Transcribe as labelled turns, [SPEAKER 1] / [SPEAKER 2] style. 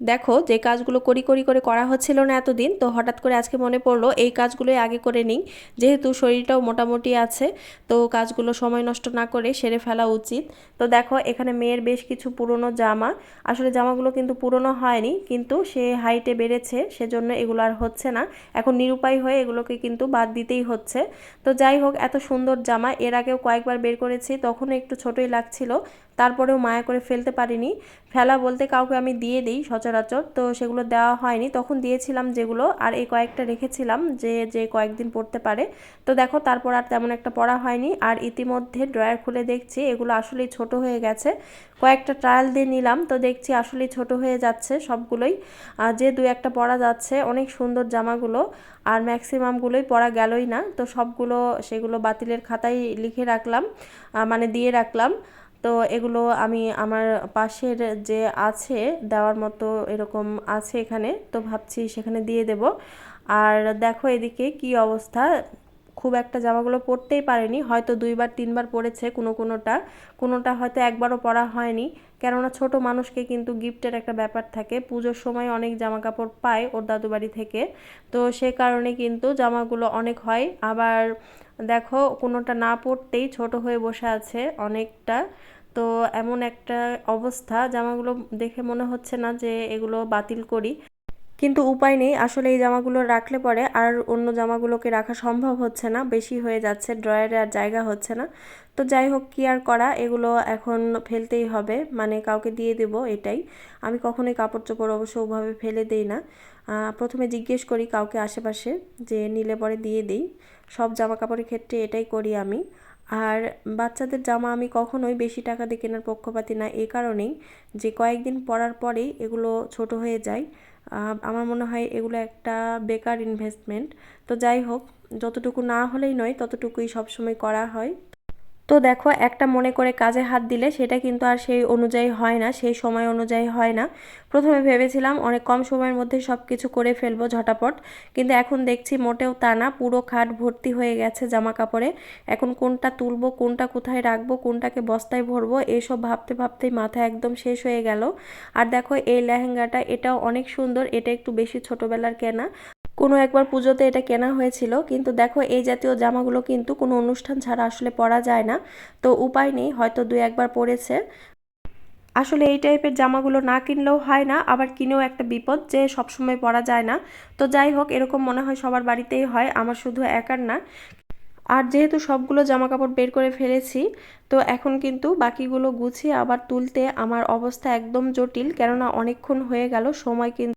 [SPEAKER 1] দেখো, যে কাজগুলো করি করি করে করা হচ্ছিল না এতদিন, তো হঠাৎ করে আজকে মনে পড়ল, এই কাজগুলোই আগে করে নিই। যেহেতু শরীরটাও মোটামুটি আছে, তো কাজগুলো সময় নষ্ট না করে সেরে ফেলা উচিত। তো দেখো, এখানে মেয়ের বেশ কিছু পুরনো জামা। আসলে জামাগুলো কিন্তু পুরনো হয়নি, কিন্তু সে হাইটে বেড়েছে, সেজন্য এগুলো আর হচ্ছে না। এখন নিরুপায় হয়ে এগুলোকে কিন্তু বাদ দিতেই হচ্ছে। তো যাই হোক, এত সুন্দর জামা। এর আগেও কয়েকবার বের করেছি, তখনও একটু ছোটই লাগছিল। তারপরেও মায়া করে ফেলতে পারিনি। ফেলা বলতে কাউকে আমি দিয়ে দিই সচরাচর, তো সেগুলো দেওয়া হয়নি। তখন দিয়েছিলাম যেগুলো, আর এই কয়েকটা রেখেছিলাম যে যে কয়েকদিন পড়তে পারে। তো দেখো, তারপর আর তেমন একটা পড়া হয়নি। আর ইতিমধ্যে ড্রয়ার খুলে দেখছি, এগুলো আসলেই ছোট হয়ে গেছে। কয়েকটা ট্রায়াল দিয়ে নিলাম, তো দেখছি আসলেই ছোট হয়ে যাচ্ছে সবগুলোই। যে দু একটা পরা যাচ্ছে, অনেক সুন্দর জামাগুলো, আর ম্যাক্সিমামগুলোই পরা গেলই না। তো সবগুলো, সেগুলো বাতিলের খাতায় লিখে রাখলাম মানে দিয়ে রাখলাম। তো এগুলো আমি আমার পাশের যে আছে, দেওয়ার মতো এরকম আছে এখানে, তো ভাবছি সেখানে দিয়ে দেব। আর দেখো এদিকে কি অবস্থা। খুব একটা জামাগুলো পরতেই পারেনি। হয়তো দুইবার, তিনবার পরেছে কোনো কোনোটা। কোনোটা হয়তো একবারও পরা হয়নি। কেননা ছোট মানুষকে কিন্তু গিফটের একটা ব্যাপার থাকে। পুজোর সময় অনেক জামা কাপড় পায় ওর দাদু বাড়ি থেকে। তো সে কারণে কিন্তু জামাগুলো অনেক হয়। আবার দেখো, কোনোটা না পরতেই ছোট হয়ে বসে আছে অনেকটা। তো এমন একটা অবস্থা। জামাগুলো দেখে মনে হচ্ছে না যে এগুলো বাতিল করি। কিন্তু উপায় নেই, আসলে এই জামাগুলো রাখলে পরে আর অন্য জামাগুলোকে রাখা সম্ভব হচ্ছে না, বেশি হয়ে যাচ্ছে, ড্রয়ারে আর জায়গা হচ্ছে না। তো যাই হোক, কি আর করা, এগুলো এখন ফেলতেই হবে মানে কাউকে দিয়ে দেব এটাই। আমি কখনোই কাপড় চোপড় অবশ্য ওভাবে ফেলে দেই না। প্রথমে জিজ্ঞেস করি কাউকে আশেপাশে, যে নিলে পরে দিয়ে দিই। সব জামা কাপড়ের ক্ষেত্রে এটাই করি আমি। আর বাচ্চাদের জামা আমি কখনোই বেশি টাকা দিয়ে কেনার পক্ষপাতি না, এ কারণেই যে কয়েকদিন পরার পরেই এগুলো ছোট হয়ে যায়। আমার মনে হয় এগুলো একটা বেকার ইনভেস্টমেন্ট তো যাই হোক, যতটুকু না হলেই নয়, ততটুকুই সবসময় করা হয়। তো দেখো, একটা মনে করে কাজে হাত দিলে সেটা কিন্তু আর সেই অনুযায়ী হয় না, সেই সময় অনুযায়ী হয় না। প্রথমে ভেবেছিলাম অনেক কম সময়ের মধ্যে সব কিছু করে ফেলব ঝটাপট, কিন্তু এখন দেখছি মোটেও তা না, পুরো খাট ভর্তি হয়ে গেছে জামা কাপড়ে এখন কোনটা তুলবো, কোনটা কোথায় রাখব, কোনটাকে বস্তায় ভরবো, এসব ভাবতে ভাবতেই মাথা একদম শেষ হয়ে গেল। আর দেখো, এই লেহেঙ্গাটা, এটাও অনেক সুন্দর, এটা একটু বেশি ছোটোবেলার কেনা। কোনো একবার পুজোতে এটা কেনা হয়েছিল, কিন্তু দেখো এই জাতীয় জামাগুলো কিন্তু কোনো অনুষ্ঠান ছাড়া আসলে পরা যায় না, তো উপায় নেই, হয়তো দু একবার পরেছে। আসলে এই টাইপের জামাগুলো না কিনলেও হয় না, আবার কিনেও একটা বিপদ যে সবসময় পরা যায় না। তো যাই হোক, এরকম মনে হয় সবার বাড়িতেই হয়, আমার শুধু একার না। আর যেহেতু সবগুলো জামা কাপড় বের করে ফেলেছি, তো এখন কিন্তু বাকিগুলো গুছিয়ে আবার তুলতে আমার অবস্থা একদম জটিল, কেননা অনেকক্ষণ হয়ে গেল, সময় কিন্তু